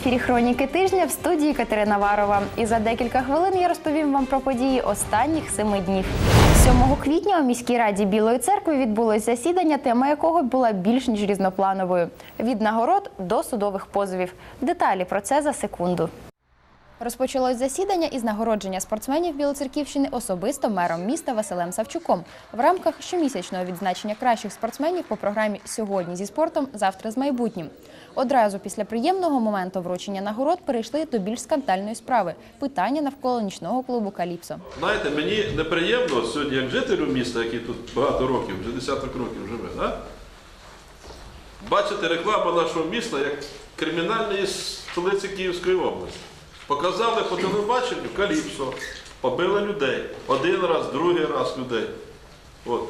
ефірі Хроніки тижня в студії Катерина Варова. І за декілька хвилин я розповім вам про події останніх семи днів. 7 квітня у міській раді Білої церкви відбулось засідання, тема якого була більш ніж різноплановою: від нагород до судових позовів. Деталі про це за секунду. Розпочалось засідання із нагородження спортсменів Білоцерківщини особисто мером міста Василем Савчуком в рамках щомісячного відзначення кращих спортсменів по програмі Сьогодні зі спортом, завтра з майбутнім. Одразу після приємного моменту вручення нагород перейшли до більш скандальної справи питання навколо нічного клубу Каліпсо. Знаєте, мені неприємно сьогодні, як жителю міста, який тут багато років, вже десяток років живе, да? бачити рекламу нашого міста як кримінальної столиці Київської області. Показали по телебаченню Каліпсо, побили людей. Один раз, другий раз людей. От.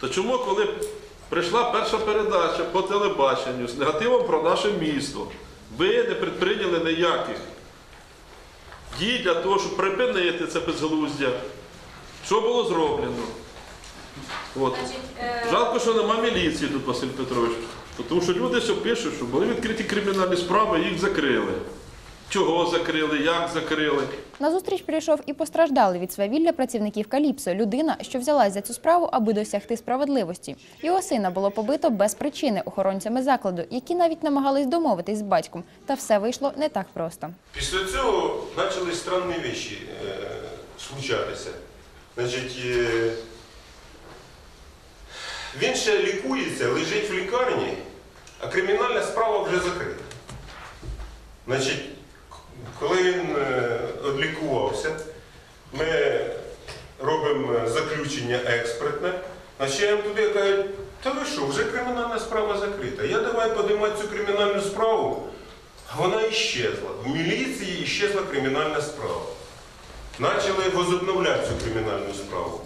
То чому, коли прийшла перша передача по телебаченню з негативом про наше місто, ви не предприйняли ніяких дій для того, щоб припинити це безглуздя. Що було зроблено? От. Жалко, що нема міліції тут, Василь Петрович. Тому що люди все пишуть, що були відкриті кримінальні справи, їх закрили. Чого закрили, як закрили. На зустріч прийшов і постраждалий від свавілля працівників Каліпсо. Людина, що взялась за цю справу, аби досягти справедливості. Його сина було побито без причини охоронцями закладу, які навіть намагались домовитись з батьком. Та все вийшло не так просто. Після цього почали странні речі е, случатися. Значить, е, він ще лікується, лежить в лікарні, а кримінальна справа вже закрита. Значить, коли він е, ми робимо заключення експертне, ще туди кажуть, та ви що, вже кримінальна справа закрита. Я давай подимати цю кримінальну справу. Вона іщезла. В міліції іщезла кримінальна справа. Почали возобновляти цю кримінальну справу.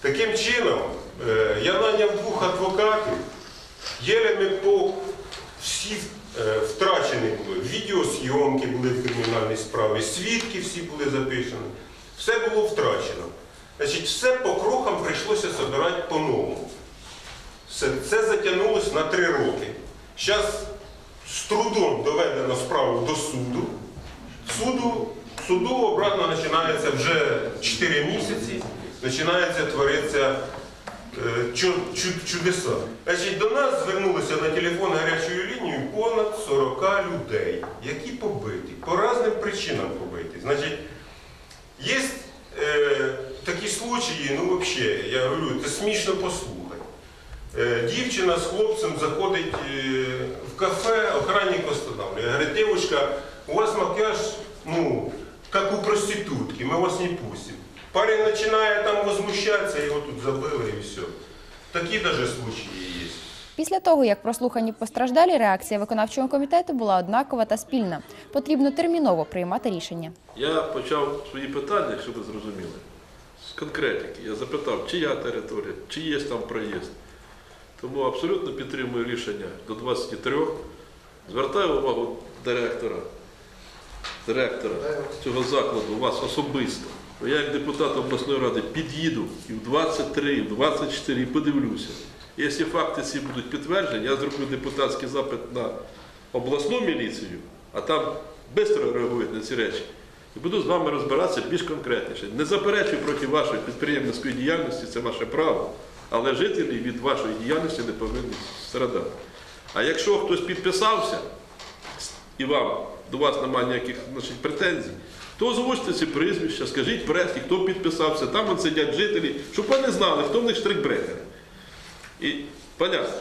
Таким чином, е, я наняв двох адвокатів, єле ми по всі е, втрачені були, відеозйомки були в кримінальній справі, свідки всі були записані. Все було втрачено. Значить, все по крокам прийшлося збирати по-новому. Це затягнулося на три роки. Зараз з трудом доведено справу до суду. Суду, суду обратно починається вже 4 місяці, починається творитися е, чудеса. Значить, до нас звернулися на телефон гарячою лінією понад 40 людей, які побиті, по різним причинам побиті. Значить, є е, такі случаї, ну взагалі, я говорю, це смішно послухати. Е, Дівчина з хлопцем заходить е, в кафе, охранник останавливає. Говорить, девушка, у вас макияж, ну, как у проститутки, мы вас не пустим. Парень начинает там возмущаться, его тут забыли и все. Такие даже случаи есть. Після того, як прослухані постраждалі, реакція виконавчого комітету була однакова та спільна. Потрібно терміново приймати рішення. Я почав свої питання, якщо ви зрозуміли, з конкретики. Я запитав, чия територія, чи є там проїзд. Тому абсолютно підтримую рішення до 23. Звертаю увагу директора, директора цього закладу, вас особисто. Я як депутат обласної ради під'їду і в 23, і в 24 і подивлюся. Якщо факти ці будуть підтверджені, я зроблю депутатський запит на обласну міліцію, а там швидко реагують на ці речі. І буду з вами розбиратися більш конкретніше. Не заперечую проти вашої підприємницької діяльності, це ваше право, але жителі від вашої діяльності не повинні страдати. А якщо хтось підписався, і вам до вас немає ніяких значить, претензій, то озвучте ці прізвища, скажіть прессі, хто підписався, там вон сидять жителі, щоб вони знали, хто в них штрикбрекер. І понятно.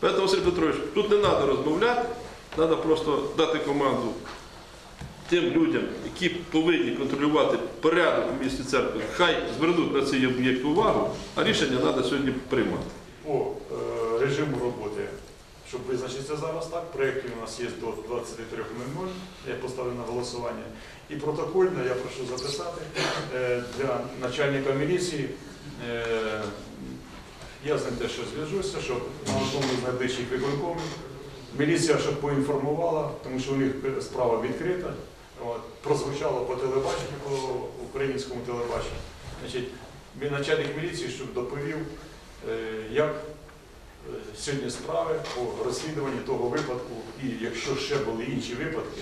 Тому, Василь Петрович, тут не треба розмовляти, треба просто дати команду тим людям, які повинні контролювати порядок у місті церкви, хай звернуть на цей об'єкт увагу, а рішення треба сьогодні приймати. По е, режиму роботи, щоб визначитися зараз так, проєктів у нас є до 23.00, я поставлю на голосування. І протокольно я прошу записати е, для начальника міліції. е, Я з ним теж зв'яжуся, щоб на одному з найближчих виконкомів міліція щоб поінформувала, тому що у них справа відкрита. Прозвучало по телебаченню, по українському телебаченню. Значить, начальник міліції, щоб доповів, е, як сьогодні справи по розслідуванні того випадку, і якщо ще були інші випадки,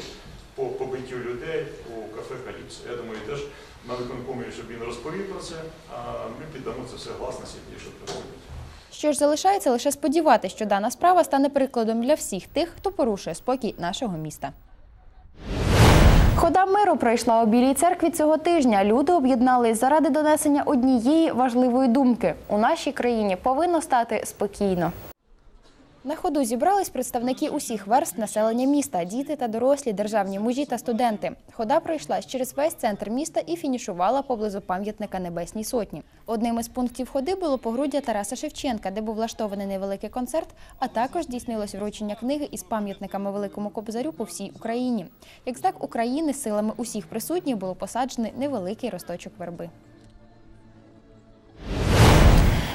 по побиттю людей у кафе Каліпсо. Я думаю, теж на виконкомі, щоб він розповів про це, а ми піддамо це все гласності, якщо приходять. Що ж залишається лише сподіватися, що дана справа стане прикладом для всіх тих, хто порушує спокій нашого міста. Хода миру пройшла у Білій церкві цього тижня. Люди об'єднались заради донесення однієї важливої думки: у нашій країні повинно стати спокійно. На ходу зібрались представники усіх верст населення міста, діти та дорослі, державні мужі та студенти. Хода пройшла через весь центр міста і фінішувала поблизу пам'ятника Небесній Сотні. Одним із пунктів ходи було погруддя Тараса Шевченка, де був влаштований невеликий концерт, а також здійснилось вручення книги із пам'ятниками Великому Кобзарю по всій Україні. Як знак України силами усіх присутніх було посаджений невеликий росточок верби.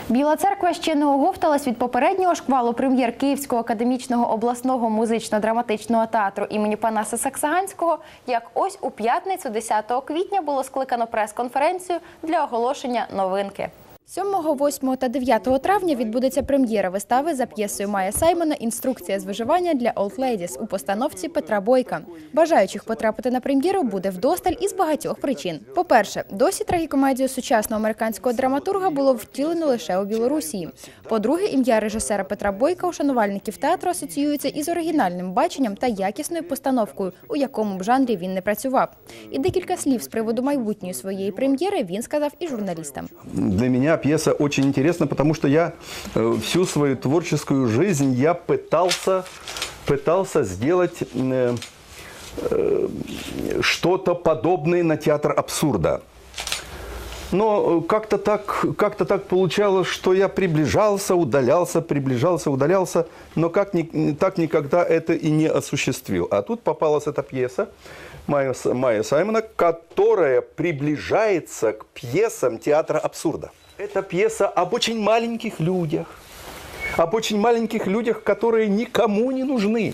Біла церква ще не оговталась від попереднього шквалу прем'єр Київського академічного обласного музично-драматичного театру імені Панаса Саксаганського. Як ось у п'ятницю, 10 квітня, було скликано прес-конференцію для оголошення новинки. 7, 8 та 9 травня відбудеться прем'єра вистави за п'єсою Майя Саймона Інструкція з виживання для Old Ladies у постановці Петра Бойка. Бажаючих потрапити на прем'єру буде вдосталь із багатьох причин. По-перше, досі трагікомедію сучасного американського драматурга було втілено лише у Білорусі. По-друге, ім'я режисера Петра Бойка у шанувальників театру асоціюється із оригінальним баченням та якісною постановкою, у якому б жанрі він не працював. І декілька слів з приводу майбутньої своєї прем'єри він сказав і журналістам. Для пьеса очень интересна, потому что я э, всю свою творческую жизнь я пытался, пытался сделать э, э, что-то подобное на театр абсурда. Но как-то так, как-то так получалось, что я приближался, удалялся, приближался, удалялся, но как ни, так никогда это и не осуществил. А тут попалась эта пьеса Майя, Майя Саймона, которая приближается к пьесам театра абсурда. Это пьеса об очень маленьких людях, об очень маленьких людях, которые никому не нужны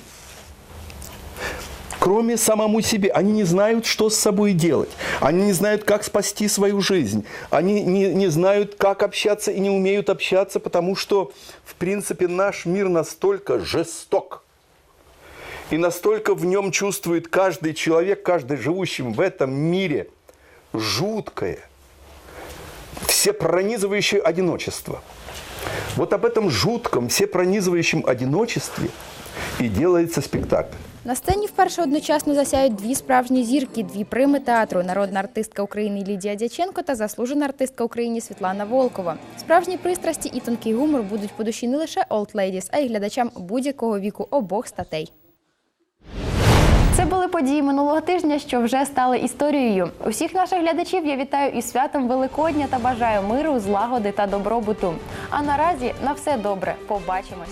кроме самому себе. Они не знают, что с собой делать. Они не знают, как спасти свою жизнь. Они не, не знают, как общаться и не умеют общаться, потому что, в принципе, наш мир настолько жесток. И настолько в нем чувствует каждый человек, каждый живущий в этом мире жуткое, всепронизывающее одиночество. Вот об этом жутком, всепронизывающем одиночестве и делается спектакль. На сцені вперше одночасно засяють дві справжні зірки, дві прими театру: народна артистка України Лідія Дяченко та заслужена артистка України Світлана Волкова. Справжні пристрасті і тонкий гумор будуть по душі не лише Old Ladies, а й глядачам будь-якого віку обох статей. Це були події минулого тижня, що вже стали історією. Усіх наших глядачів я вітаю із святом Великодня та бажаю миру, злагоди та добробуту. А наразі на все добре. Побачимось.